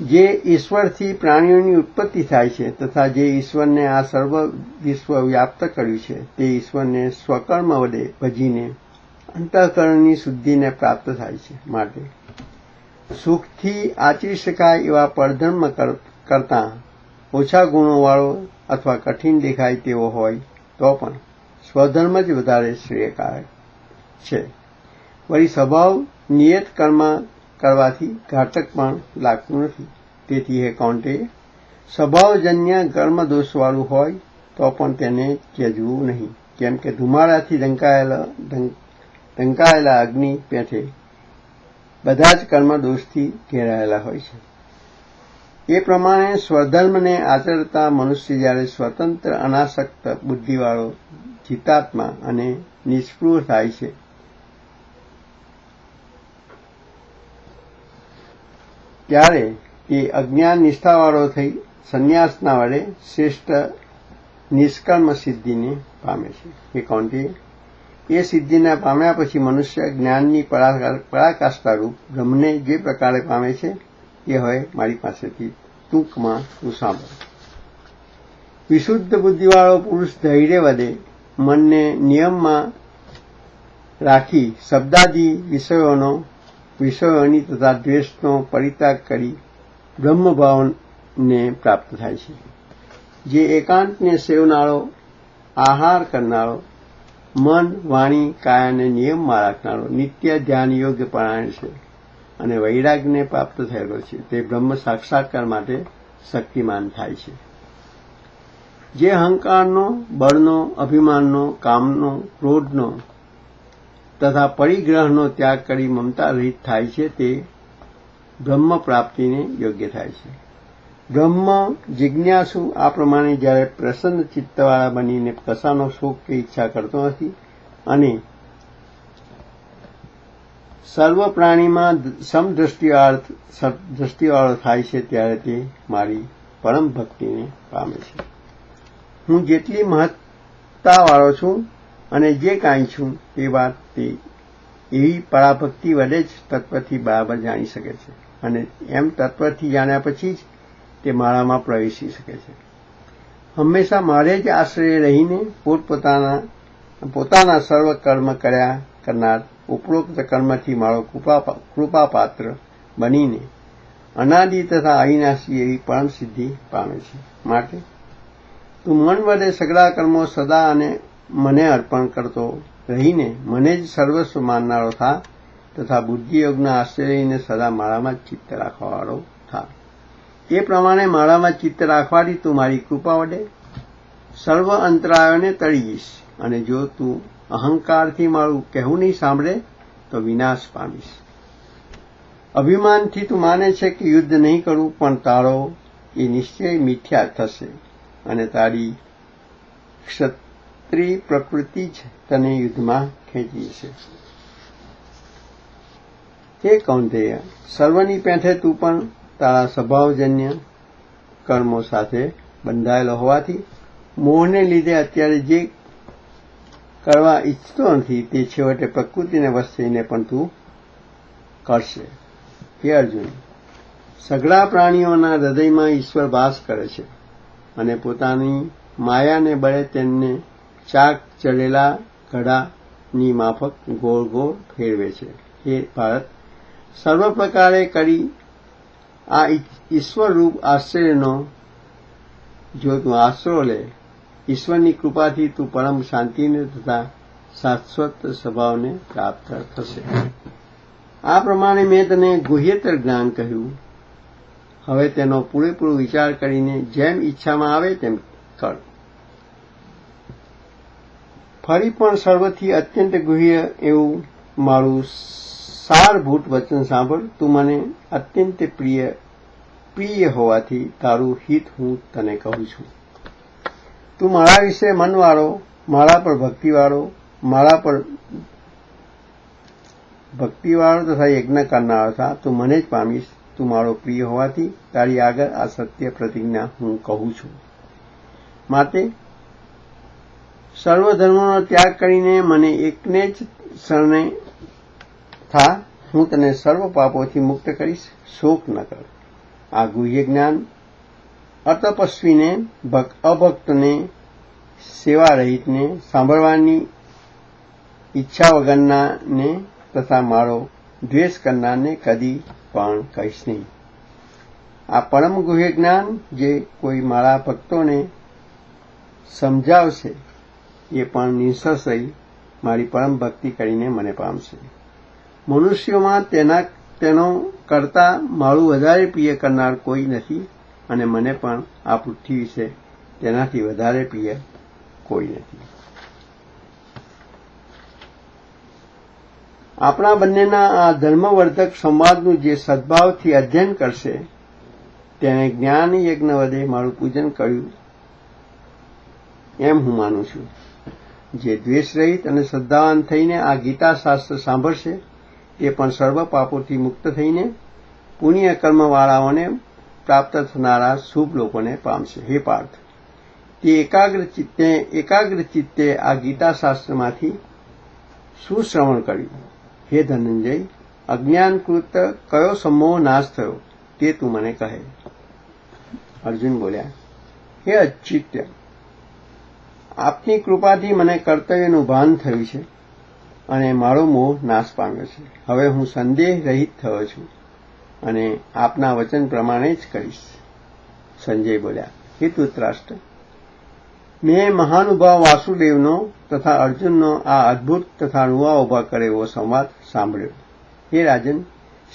જે ઈશ્વરથી પ્રાણીઓની ઉત્પત્તિ થાય છે તથા જે ઈશ્વરને આ સર્વ વિશ્વ વ્યાપ્ત કર્યું છે, તે ઈશ્વરને સ્વકર્મ વડે ભજીને અંતઃકરણની શુદ્ધિને પ્રાપ્ત થાય છે માટે. સુખથી આચરી શકાય એવા પરધર્મ કરતા ઓછા ગુણોવાળો અથવા કઠિન દેખાય તેવો હોય તો પણ સ્વધર્મ જ વધારે શ્રેયકારક છે. વળી સ્વભાવ, નિયત કર્મ કરવાથી ઘાતક પણ લાગતું નથી. તેથી કૌંતે સ્વભાવજન્ય કર્મદોષવાળું હોય તો પણ તેને ત્યજવું નહીં. કેમ કે ધુમાડાથી ઢંકાયેલા ઢંકાયેલા અગ્નિ પેઠે બધા જ કર્મદોષથી ઘેરાયેલા હોય છે. એ પ્રમાણે સ્વધર્મને આચરતા મનુષ્ય જ્યારે સ્વતંત્ર અનાસક્ત બુદ્ધિવાળો જીતાત્મા અને નિષ્ફળ થાય છે ત્યારે તે અજ્ઞાન નિષ્ઠાવાળો થઈ સંન્યાસના વડે શ્રેષ્ઠ નિષ્કર્મ સિદ્ધિને પામે છે. એ કોણથી એ સિદ્ધિને પામ્યા પછી મનુષ્ય જ્ઞાનની પરાકાષ્ઠારૂપ બ્રહ્મને જે પ્રકારે પામે છે, એ હોય મારી પાસેથી ટૂંકમાં તું સાંભળ. વિશુદ્ધ બુદ્ધિવાળો પુરુષ ધૈર્ય વધે, મનને નિયમમાં રાખી શબ્દાદી વિષયોનો વિષયોની તથા દ્વેષનો પરિત્યાગ કરી બ્રહ્મભાવને પ્રાપ્ત થાય છે. જે એકાંતને સેવનારો આહાર કરનારો મન, વાણી કાયાને નિયમમાં રાખનારો નિત્ય ધ્યાન યોગ્ય પરાયણ છે અને વૈરાગ્યને પ્રાપ્ત થયેલો છે. તે બ્રહ્મ સાક્ષાત્કાર માટે શક્તિમાન થાય છે. જે અહંકારનો, બળનો, અભિમાનનો, કામનો, ક્રોધનો તથા પરિગ્રહનો ત્યાગ કરી મમતા રહિત થાય છે તે બ્રહ્મ પ્રાપ્તિને યોગ્ય થાય છે. બ્રહ્મ જિજ્ઞાસુ આ પ્રમાણે જ્યારે પ્રસન્ન ચિત્તવાળા બનીને કશાનો શોક કે ઈચ્છા કરતો નથી અને સર્વ પ્રાણીમાં સમદ્રષ્ટિવાળો દ્રષ્ટિવાળો થાય છે ત્યારે તે મારી પરમ ભક્તિને પામે છે. હું જેટલી મહત્તાવાળો છું અને જે કાંઈ છું તે વાત તે એવી પરાભક્તિ વડે જ તત્વથી બરાબર જાણી શકે છે. અને એમ તત્વથી જાણ્યા પછી જ તે મારામાં પ્રવેશી શકે છે. હંમેશા મારે જ આશ્રય રહીને પોતપોતાના, પોતાના સર્વ કર્મ કર્યા કરનાર ઉપરોક્ત કર્મથી મારો કૃપાપાત્ર બનીને અનાદિ તથા અવિનાશી એવી પરમ સિદ્ધિ પામે છે. માટે તું મન વડે સગળા કર્મો સદા અને મને અર્પણ કરતો રહીને મને જ સર્વસ્વ માનનારો થા તથા બુદ્ધિયોગના આશ્રયને સદા મારામાં જ ચિત્ત રાખવાવાળો થા. એ પ્રમાણે મારામાં ચિત્ત રાખવાથી તું મારી કૃપા વડે સર્વ અંતરાયોને તળી જઈશ અને જો તું અહંકારથી મારું કહેવું નહીં સાંભળે તો વિનાશ પામીશ. અભિમાનથી તું માને છે કે યુદ્ધ નહીં કરવું પણ તારો એ નિશ્ચય મિથ્યા થશે અને તારી ક્ષત્રિય પ્રકૃતિ જ તને યુદ્ધમાં ખેંચી છે. હે કૌંધેય, સર્વની પેઠે તું પણ તારા સ્વભાવજન્ય કર્મો સાથે બંધાયેલો હોવાથી મોહને લીધે અત્યારે જે કરવા ઈચ્છતો નથી તે છેવટે પ્રકૃતિને થઈને પણ તું કરશે. હે અર્જુન, સઘળા પ્રાણીઓના હૃદયમાં ઈશ્વર વાસ કરે છે અને પોતાની માયાને બળે તેમને ચાક ચડેલા ઘડાની માફક ગોળ ગોળ ફેરવે છે. હે ભારત, સર્વ પ્રકારે કરી આ ઈશ્વરરૂપ આશ્ચર્યનો જો તું આશરો લે, ઈશ્વરની કૃપાથી તું પરમ શાંતિને તથા શાશ્વત સ્વભાવને પ્રાપ્ત થશે. આ પ્રમાણે મેં તને ગુહ્યતર જ્ઞાન કહ્યું. હવે તેનો પૂરેપૂરો વિચાર કરીને જેમ ઈચ્છામાં આવે તેમ કર. ફરી પણ સર્વથી અત્યંત ગુહ્ય એવું મારું સારભૂત વચન સાંભળ. તું મને અત્યંત પ્રિય પ્રિય હોવાથી તારું હિત હું તને કહું છું. તું મારા વિશે મનવાળો, મારા પર ભક્તિવાળો, મારા પર ભક્તિવાળો તથા યજ્ઞ કરનારો હતા તું મને જ પામીશ. તું મારો પ્રિય હોવાથી તારી આગળ આ સત્ય પ્રતિજ્ઞા હું કહું છું. માટે સર્વ ધર્મોનો ત્યાગ કરીને મને એકને જ શરણે થા. હું તને સર્વ પાપોથી મુક્ત કરીશ. શોક ન કર. આ ગુહ્ય જ્ઞાન અતપસ્વીને, ભક- અભક્તને સેવા રહિતને સાંભળવાની ઈચ્છા વગરનાને તથા મારો દ્વેષ કરનારને કદી પણ કહીશ નહીં. આ પરમ ગુહ્ય જ્ઞાન જે કોઈ મારા ભક્તોને સમજાવશે એ પણ નિઃસંશય મારી પરમ ભક્તિ કરીને મને પામશે. મનુષ્યોમાં તેના તેનો કરતા મારું વધારે પ્રિય કરનાર કોઈ નથી અને મને પણ આ પૃથ્વી વિશે તેનાથી વધારે પ્રિય કોઈ નથી. આપણા બંનેના આ ધર્મવર્ધક સંવાદનું જે સદભાવથી અધ્યયન કરશે તેણે જ્ઞાન યજ્ઞ વધે મારું પૂજન કર્યું એમ હું માનું છું. જે દ્વેષ રહિત અને શ્રદ્ધાવાન થઈને આ ગીતા શાસ્ત્ર સાંભળશે તે પણ સર્વ પાપોથી મુક્ત થઈને પુણ્ય કર્મવાળાઓને પ્રાપ્ત થનારા શુભ લોકોને પામશે. હે પાર્થ, તે એકાગ્ર ચિત્તે એકાગ્ર ચિત્તે આ ગીતા શાસ્ત્રમાંથી શું શ્રવણ કર્યું. હે ધનંજય, અજ્ઞાનકૃત કયો સમૂહ નાશ થયો તે તું મને કહે. અર્જુન બોલ્યા, હે અચ્યુત્ય આપની કૃપાથી મને કર્તવ્યનું ભાન થયું છે અને મારો મોહ નાશ પામ્યો છે. હવે હું સંદેહ રહિત થયો છું અને આપના વચન પ્રમાણે જ કરીશ. સંજય બોલ્યા હે ધૃતરાષ્ટ્ર મેં મહાનુભાવ વાસુદેવનો તથા અર્જુનનો આ અદ્ભુત તથા નુવા ઊભા કરે એવો સંવાદ સાંભળ્યો. હે રાજન,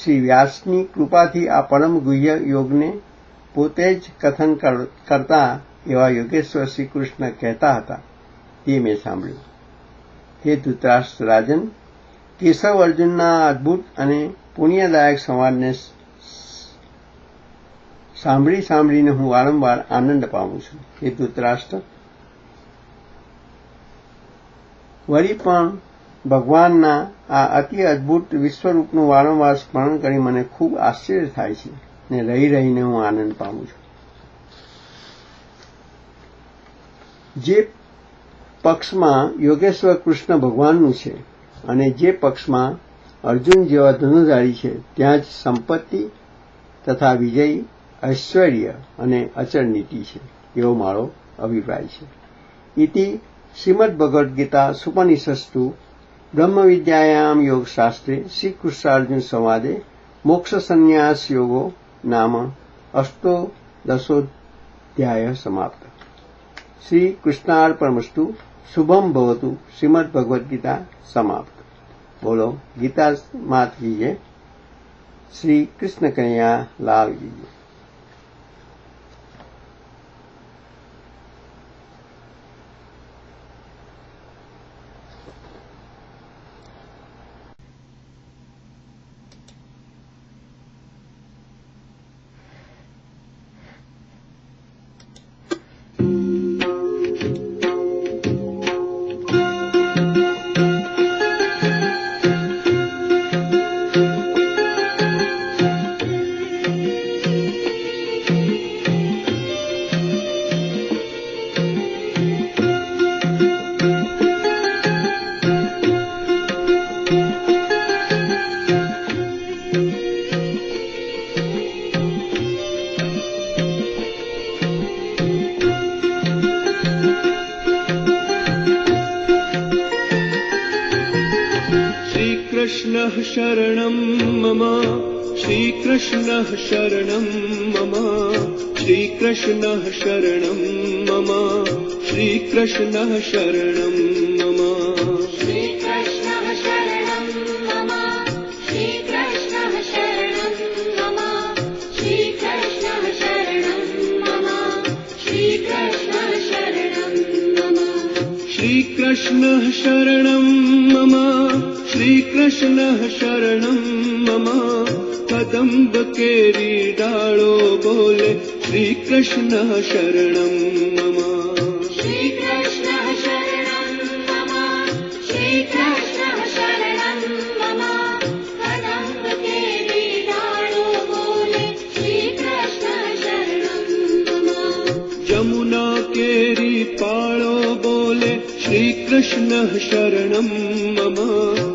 શ્રી વ્યાસની કૃપાથી આ પરમ ગુહ્ય યોગને પોતે જ કથન કર- કરતા એવા યોગેશ્વર શ્રી કૃષ્ણ કહેતા હતા. તે મેં સાંભળ્યું. હે ધૃતરાષ્ટ્ર રાજન, કેશવ અર્જુનના અદ્ભુત અને પુણ્યદાયક સંવાદને સાંભળી સાંભળીને હું વારંવાર આનંદ પામું છું. હે ધૃતરાષ્ટ્ર, વળી પણ ભગવાનના આ અતિ અદ્ભુત વિશ્વરૂપનું વારંવાર સ્મરણ કરી મને ખૂબ આશ્ચર્ય થાય છે ને રહી રહીને હું આનંદ પામું છું. જે પક્ષમાં યોગેશ્વર કૃષ્ણ ભગવાનનું છે અને જે પક્ષમાં અર્જુન જેવા ધનુધારી છે, ત્યાં જ સંપત્તિ તથા વિજય ઐશ્વર્ય અને અચળ નીતિ છે, એવો મારો અભિપ્રાય છે. ઇતિ શ્રીમદ ભગવદ્ ગીતા સુપનિષસ્તુ બ્રહ્મ વિદ્યાયામ યોગશાસ્ત્રે શ્રી કૃષ્ણાર્જુન સંવાદે મોક્ષ સંન્યાસ યોગો નામ અષ્ટો દશોધ્યાય સમાપ્ત. શ્રી કૃષ્ણાર્પણમસ્તુ શુભમ ભવતુ, શ્રીમદ ભગવદ્ ગીતા સમાપ્ત. બોલો, ગીતા માત કીજે શ્રી કૃષ્ણ કન્યા લાલ श्रीकृष्णः शरणं मम। श्रीकृष्णः शरणं मम। श्रीकृष्णः शरणं मम। श्रीकृष्णः शरणं मम। श्रीकृष्णः शरणं मम श्रीकृष्णः शरणं मम कदम्बकेरीडाळो बोले श्रीकृष्णः शरणं मम। केरी पाळो बोले श्रीकृष्णः शरणं मम।